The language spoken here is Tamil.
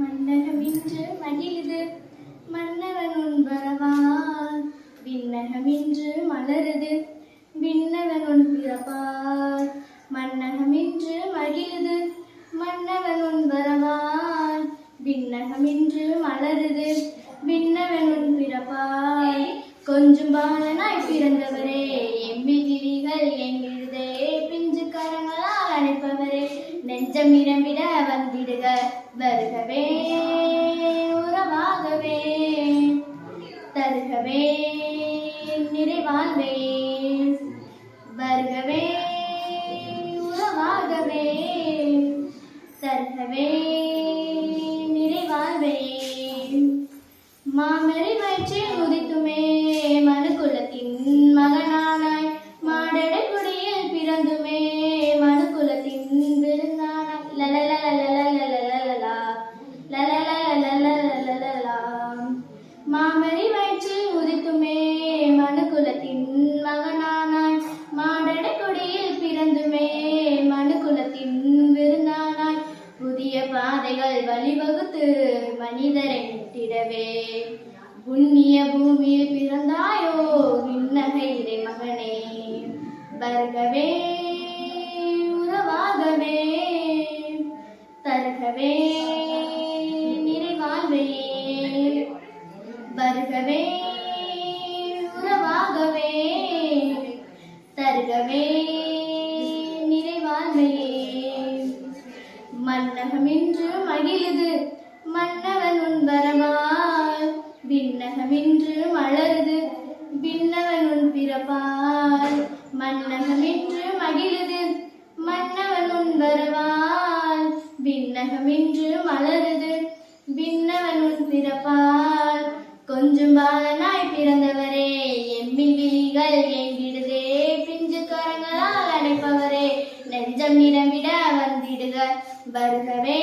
மன்னகம் இன்று மகிழுது மன்னவன் உன் வரவால். விண்ணகம் இன்று மலருது விண்ணவன் உன் பிறப்பால். மன்னகம் இன்று மகிழுது மன்னவன் உன் வரவால். விண்ணகம் இன்று மலருது விண்ணவன் உன் பிறப்பால். கொஞ்சம் பாலனாய் பிறந்தவரே. நெஞ்சம் இரமிட வந்திடுக வருகவே உறவாகவே. தருகவே நிறைவாழ்வே. வருகவே உறவாகவே. தருகவே நிறைவாழ்வே. மாமரி வழிவகுத்து மனிதரை முட்டிடவே புண்ணிய பூமியில் பிறந்தாயோ? விண்ணகை மகனே வருகவே உறவாகவே. தருகவே நிறைவாழ்வே. வருகவே உறவாகவே. தருகவே நிறைவாழ்வே. மன்னகமின்று மகிழுது. மன்னவன் உன் வரவால் விண்ணகமின்று மலருது. பின்னவன் உன் பிறப்பால். மன்னகமின்று மகிழுது. மன்னவன் உன் வரவால் விண்ணகமின்று மலருது. பின்னவன் உன் பிறப்பால். கொஞ்சம் பாலனாய் பிறந்தவரே எம்மில் விழிகள் எங்கிடுதே பிஞ்சு கரங்களால் அடைப்பவரே நெஞ்சம் நிரம்பிட வருகவே